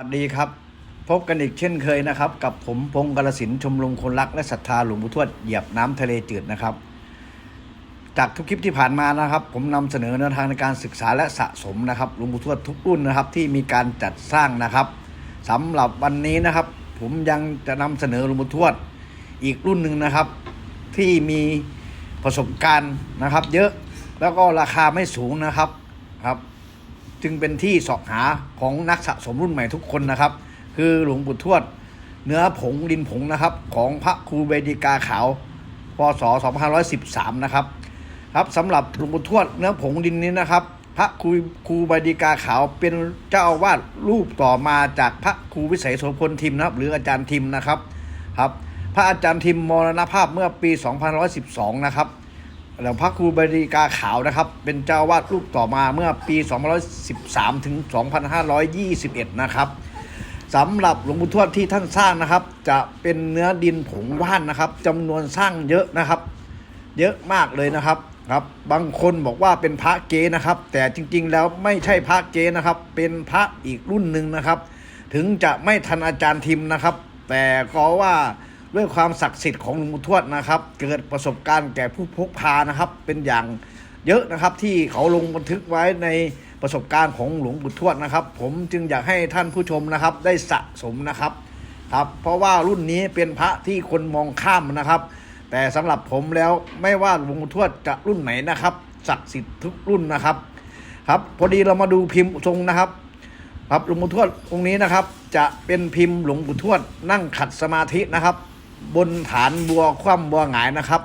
สวัสดีครับ พบกันอีกเช่นเคยนะครับ กับผมพงศ์กระสินชมรมคนรักและศรัทธาหลวงปู่ทวดเหยียบน้ำทะเลจืดนะครับ จากทุกคลิปที่ผ่านมานะครับ ผมนำเสนอแนวทางในการศึกษาและสะสมนะครับหลวงปู่ทวดทุกรุ่นนะครับ ที่มีการจัดสร้างนะครับสำหรับวันนี้นะครับ ผมยังจะนำเสนอหลวงปู่ทวดอีกรุ่นหนึ่งนะครับ ที่มีประสบการณ์นะครับ เยอะแล้วก็ราคาไม่สูงนะครับครับ จึงเป็นที่สอบหาของนักสะสมรุ่นใหม่ทุกคนนะครับ คือหลวงปู่ทวด เนื้อผงดินผงนะครับ ของพระครูเบดีกาขาวพศ2513 นะครับ ครับสำหรับหลวงปู่ทวดเนื้อผงดินนี้นะครับ พระครูครูเบดีกาขาวเป็นเจ้าอาวาสรูปต่อมาจากพระครูวิสัยโสพลทิมนะครับ หรืออาจารย์ทิมนะครับครับ พระอาจารย์ทิมมรณภาพเมื่อปี 2512 นะครับ แล้วพระครูบดีกาขาวนะครับ เป็นเจ้าวาดรูปต่อมาเมื่อปี 2513 ถึง 2521 นะครับสำหรับหลวงปู่ทวดที่ท่านสร้างนะครับ จะเป็นเนื้อดินผงว่านนะครับจำนวนสร้างเยอะนะครับ เยอะมากเลยนะครับครับ บางคนบอกว่าเป็นพระเกนะครับ แต่จริงๆแล้วไม่ใช่พระเกนะครับ เป็นพระอีกรุ่นหนึ่งนะครับ ถึงจะไม่ทันอาจารย์ทิมนะครับ แต่ก็ว่า ด้วยความศักดิ์สิทธิ์ของหลวงปู่ทวดนะครับ เกิดประสบการณ์แก่ผู้พกพานะครับ เป็นอย่างเยอะนะครับที่เขาลงบันทึกไว้ในประสบการณ์ของหลวงปู่ทวดนะครับ ผมจึงอยากให้ท่านผู้ชมนะครับ ได้สะสมนะครับครับ เพราะว่ารุ่นนี้เป็นพระที่คนมองข้ามนะครับ แต่สำหรับผมแล้วไม่ว่าหลวงปู่ทวดจะรุ่นไหนนะครับศักดิ์สิทธิ์ทุกรุ่นนะครับ ครับพอดีเรามาดูพิมพ์ทรงนะครับครับหลวงปู่ทวดองค์นี้นะครับ จะเป็นพิมพ์หลวงปู่ทวดนั่งขัดสมาธินะครับ บนฐานบัวคว่ำบัวหงายนะครับ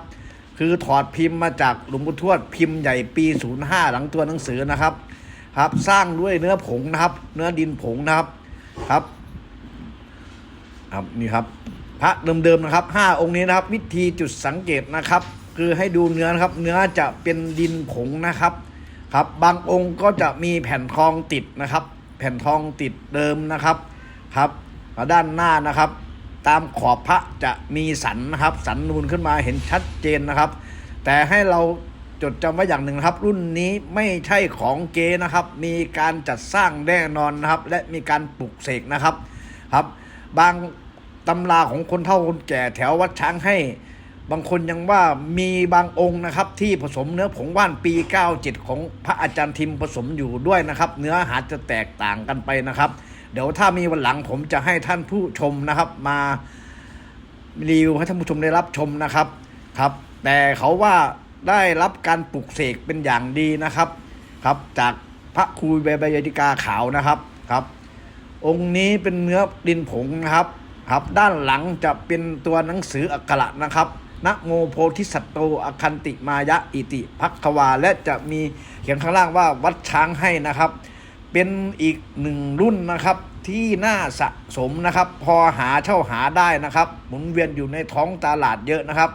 คือถอดพิมพ์มาจากหลวงปู่ทวดพิมพ์ใหญ่ปี 05 หลังตัวหนังสือนะครับ ครับ สร้างด้วยเนื้อผงนะครับ เนื้อดินผงนะครับครับ ครับนี่ครับ พระเดิมๆนะครับห้าองค์นี้นะครับ วิธีจุดสังเกตนะครับ คือให้ดูเนื้อนะครับ เนื้อจะเป็นดินผงนะครับครับบางองค์ก็จะมีแผ่นทองติดนะครับ แผ่นทองติดเดิมนะครับครับด้านหน้านะครับ ตามขอบพระจะมีสันนะครับ สันนูนขึ้นมาเห็นชัดเจนนะครับ แต่ให้เราจดจำไว้อย่างหนึ่งครับ รุ่นนี้ไม่ใช่ของเกนะครับ มีการจัดสร้างแน่นอนนะครับ และมีการปลุกเสกนะครับครับ บางตำราของคนเฒ่าคนแก่แถววัดช้างให้ บางคนยังว่ามีบางองค์นะครับ ที่ผสมเนื้อผงว่านปี 97 ของพระอาจารย์ทิมผสมอยู่ด้วยนะครับ เนื้อหาจะแตกต่างกันไปนะครับ เดี๋ยวถ้ามีวันหลังผมจะให้ท่านผู้ชมนะครับ มารีวิวให้ท่านผู้ชมได้รับชมนะครับครับ แต่เขาว่าได้รับการปลุกเสกเป็นอย่างดีนะครับครับ จากพระครูเบเบยติกาขาวนะครับครับ องค์นี้เป็นเนื้อดินผงนะครับครับ ด้านหลังจะเป็นตัวหนังสืออักขระนะครับนะโมโพธิสัตโตอคันติมายะอิติพักวา และจะมีเขียนข้างล่างว่าวัดช้างให้นะครับ เป็นอีกหนึ่งรุ่นนะครับที่น่าสะสมนะครับ พอหาเช่าหาได้นะครับ หมุนเวียนอยู่ในท้องตลาดเยอะนะครับ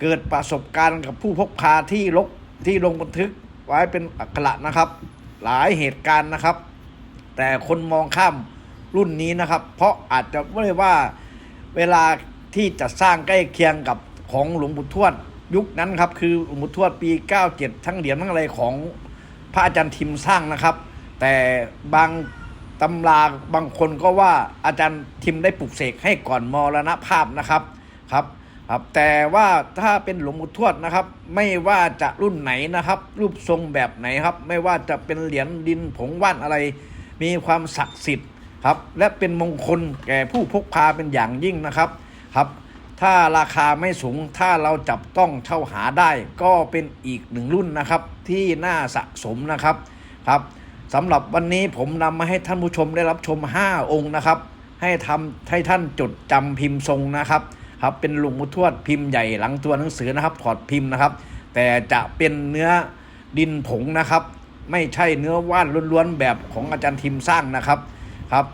เกิดประสบการณ์กับผู้พกพาที่ลกที่ลงบันทึกไว้เป็นอักขระนะครับ หลายเหตุการณ์นะครับ แต่คนมองข้ามรุ่นนี้นะครับ เพราะอาจจะไม่ได้ว่าเวลาที่จะสร้างใกล้เคียงกับของหลวงปู่ทวดยุคนั้นครับคือหลวงปู่ทวดปี 97 ทั้งเหรียญทั้งอะไรของพระอาจารย์ทิมสร้างนะครับ แต่บางตำราบางคนก็ว่าอาจารย์ทิมได้ปลุกเสกให้ก่อนมรณภาพนะครับครับครับ แต่ว่าถ้าเป็นหลวงปู่ทวดนะครับ ไม่ว่าจะรุ่นไหนนะครับ รูปทรงแบบไหนครับ ไม่ว่าจะเป็นเหรียญดินผงว่านอะไร มีความศักดิ์สิทธิ์ครับ และเป็นมงคลแก่ผู้พกพาเป็นอย่างยิ่งนะครับครับ ถ้าราคาไม่สูงถ้าเราจับต้องเช่าหาได้ ก็เป็นอีกหนึ่งรุ่นนะครับที่น่าสะสมนะครับครับ สำหรับวันนี้ผมนำมาให้ท่านผู้ชมได้รับชม 5 องค์นะครับ ให้ทำให้ท่านจดจำพิมพ์ทรงนะครับครับเป็นหลวงปู่ทวดพิมพ์ใหญ่หลังตัวหนังสือนะครับถอดพิมพ์นะครับ แต่จะเป็นเนื้อดินผงนะครับ ไม่ใช่เนื้อว่านล้วนๆแบบของอาจารย์ทิมสร้างนะครับครับ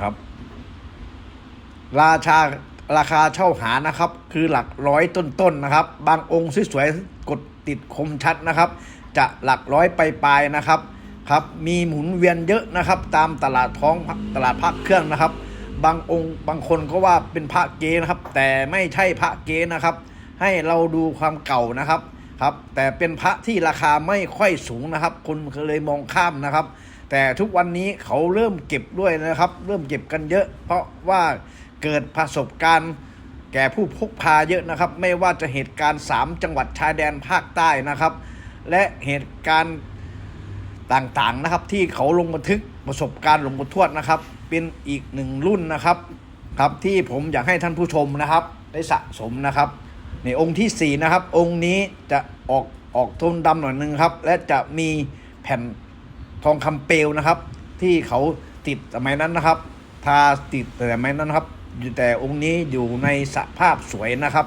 ครับ ราชาราคาเช่าหานะครับ คือหลักร้อยต้นๆนะครับ บางองค์สวยๆกดติดคมชัดนะครับ จะหลักร้อยปลายๆนะครับ ครับมีหมุนเวียนเยอะนะครับ ตามตลาดท้องตลาดพักเครื่องนะครับ บางองค์บางคนก็ว่าเป็นพระเกนะครับ แต่ไม่ใช่พระเกนะครับ ให้เราดูความเก่านะครับครับ แต่เป็นพระที่ราคาไม่ค่อยสูงนะครับ คนเคยมองข้ามนะครับ แต่ทุกวันนี้เขาเริ่มเก็บด้วยนะครับ เริ่มเก็บกันเยอะ เพราะว่าเกิดประสบการณ์แก่ผู้พกพาเยอะนะครับ ไม่ว่าจะเหตุการณ์ 3 จังหวัดชายแดนภาคใต้นะครับ และเหตุการณ์ ต่างๆนะครับ ที่เขาลงบันทึกประสบการณ์หลวงปู่ทวดนะครับ เป็นอีกหนึ่งรุ่นนะครับครับที่ผมอยากให้ท่านผู้ชมนะครับ ได้สะสมนะครับ ในองค์ที่ 4 นะครับ องค์นี้จะออกออกโทนดำหน่อยนึงครับ และจะมีแผ่นทองคำเปลวนะครับ ที่เขาติดสมัยนั้นนะครับ ทาติดแต่สมัยนั้นนะครับ อยู่แต่องค์นี้อยู่ในสภาพสวยนะครับ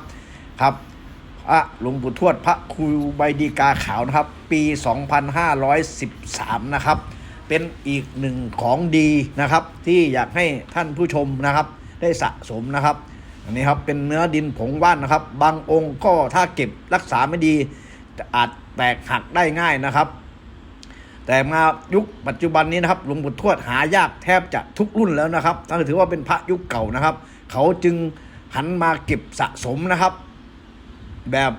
ครับ อะหลวงปู่ทวดพระครูใบดีกาขาวนะครับ ปี 2513 นะครับ เป็นอีกหนึ่งของดีนะครับ ที่อยากให้ท่านผู้ชมนะครับ ได้สะสมนะครับ อันนี้ครับเป็นเนื้อดินผงว่านนะครับ บางองค์ก็ถ้าเก็บรักษาไม่ดีอาจแตกหักได้ง่ายนะครับ แต่มายุคปัจจุบันนี้นะครับหลวงปู่ทวดหายากแทบจะทุกรุ่นแล้วนะครับตั้งถือว่าเป็นพระยุคเก่านะครับ เขาจึงหันมาเก็บสะสมนะครับ แบบ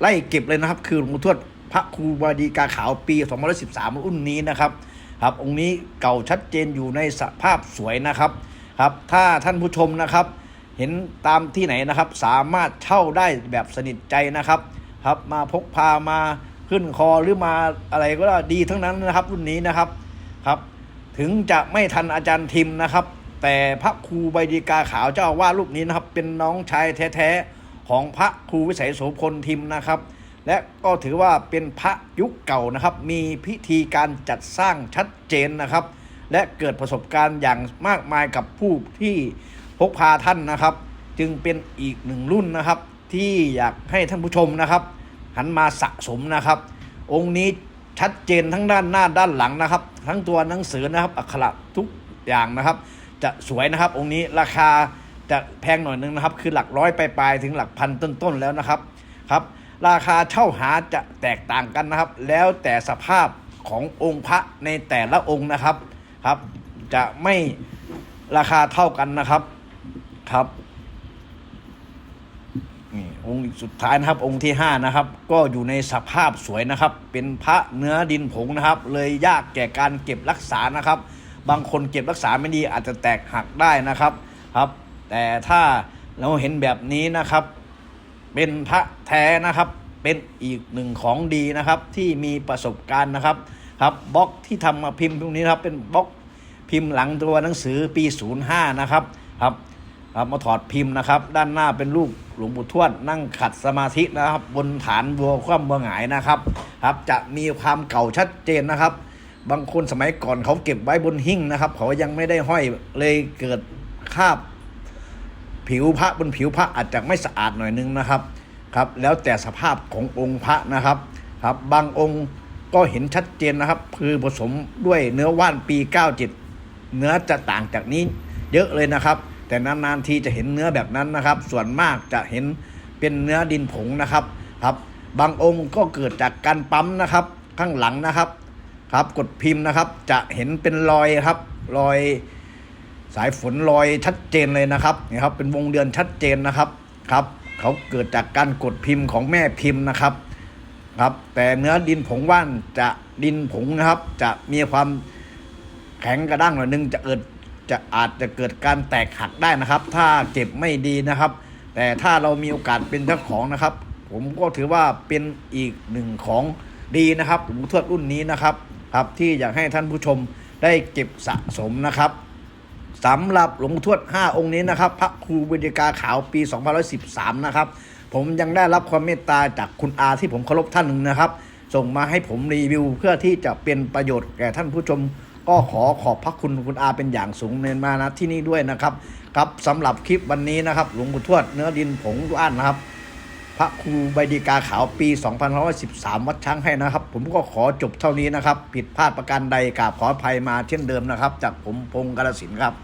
ไล่เก็บเลยนะครับ คือหลวงปู่ทวดพระครูบาดีกาขาวปี2013รุ่นนี้นะครับ ครับ องค์นี้เก่าชัดเจนอยู่ในสภาพสวยนะครับ ครับ ถ้าท่านผู้ชมนะครับ เห็นตามที่ไหนนะครับ สามารถเช่าได้แบบสนิทใจนะครับ ครับ มาพกพามาขึ้นคอหรือมาอะไรก็ด้ดีทั้งนั้นนะครับ รุ่นนี้นะครับ ครับ ถึงจะไม่ทันอาจารย์ทิมนะครับ แต่พระครูใบดีกาขาวเจ้าว่ารูปนี้นะครับ เป็นน้องชายแท้ๆ ของพระครูวิสัยโสพลทิมนะครับ และก็ถือว่าเป็นพระยุคเก่านะครับ มีพิธีการจัดสร้างชัดเจนนะครับ และเกิดประสบการณ์อย่างมากมายกับผู้ที่พกพาท่านนะครับ จึงเป็นอีกหนึ่งรุ่นนะครับ ที่อยากให้ท่านผู้ชมนะครับ หันมาสะสมนะครับ องค์นี้ชัดเจนทั้งด้านหน้าด้านหลังนะครับ ทั้งตัวหนังสือนะครับอักขระทุกอย่างนะครับ จะสวยนะครับองค์นี้ราคา จะแพงหน่อยนึงนะครับ คือหลักร้อยไปลายถึงหลักพันต้นๆแล้วนะครับครับ ราคาเช่าหาจะแตกต่างกันนะครับ แล้วแต่สภาพขององค์พระในแต่ละองค์นะครับครับ จะไม่ราคาเท่ากันนะครับครับนี่องค์สุดท้ายนะครับองค์ที่5นะครับ ก็อยู่ในสภาพสวยนะครับ เป็นพระเนื้อดินผงนะครับ เลยยากแก่การเก็บรักษานะครับ บางคนเก็บรักษาไม่ดีอาจจะแตกหักได้นะครับครับ แต่ถ้าเราเห็นแบบนี้นะครับ เป็นพระแท้นะครับ เป็นอีกหนึ่งของดีนะครับ ที่มีประสบการณ์นะครับ ครับบล็อกที่ทำมาพิมพ์ตรงนี้นครับเป็นบล็อกพิมพ์หลังตัวหนังสือปี 05 นะครับครับครับมาถอดพิมพ์นะครับ ด้านหน้าเป็นรูปหลวงปู่ทวดนั่งขัดสมาธินะครับ บนฐานบัวคว่ำบัวหงายนะครับ ครับ จะมีความเก่าชัดเจนนะครับ บางคนสมัยก่อนเขาเก็บไว้บนหิ้งนะครับ เขายังไม่ได้ห้อยเลยเกิดคาบ ผิวพระบนผิวพระอาจจะไม่สะอาดหน่อยนึงนะครับครับ แล้วแต่สภาพขององค์พระนะครับครับบางองค์ก็เห็นชัดเจนนะครับ คือผสมด้วยเนื้อว่านปี 97 เนื้อจะต่างจากนี้เยอะเลยนะครับ แต่นานๆทีจะเห็นเนื้อแบบนั้นนะครับ ส่วนมากจะเห็นเป็นเนื้อดินผงนะครับครับ บางองค์ก็เกิดจากการปั๊มนะครับ ข้างหลังนะครับครับ กดพิมพ์นะครับจะเห็นเป็นรอยครับรอย สายฝนลอยชัดเจนเลยนะครับนี่ครับเป็นวงเดือนชัดเจนนะครับครับ เขาเกิดจากการกดพิมพ์ของแม่พิมพ์นะครับครับ แต่เนื้อดินผงว่านจะดินผงนะครับ จะมีความแข็งกระด้างหน่อยนึงจะเกิดจะอาจจะเกิดการแตกหักได้นะครับ ถ้าเก็บไม่ดีนะครับ แต่ถ้าเรามีโอกาสเป็นเจ้าของนะครับ ผมก็ถือว่าเป็นอีกหนึ่งของดีนะครับหลวงทวดรุ่นนี้นะครับ ครับที่อยากให้ท่านผู้ชมได้เก็บสะสมนะครับ สำหรับหลวงทวด 5 องค์นี้นะครับ พระครูบิดกาขาวปี2513 นะครับ ผมยังได้รับความเมตตาจากคุณอาที่ผมเคารพท่านหนึ่งนะครับ ส่งมาให้ผมรีวิวเพื่อที่จะเป็นประโยชน์แก่ท่านผู้ชม ก็ขอขอบพระคุณคุณอาเป็นอย่างสูงในมานะที่นี่ด้วยนะครับ ครับสำหรับคลิปวันนี้นะครับ หลวงปู่ทวดเนื้อดินผงว่านนะครับพระครูใบดีกาขาวปี2513 วัดช้างให้นะครับ ผมก็ขอจบเท่านี้นะครับ ผิดพลาดประการใดกราบขออภัยมาเช่นเดิมนะครับ จากผมพงศ์กาลสินครับ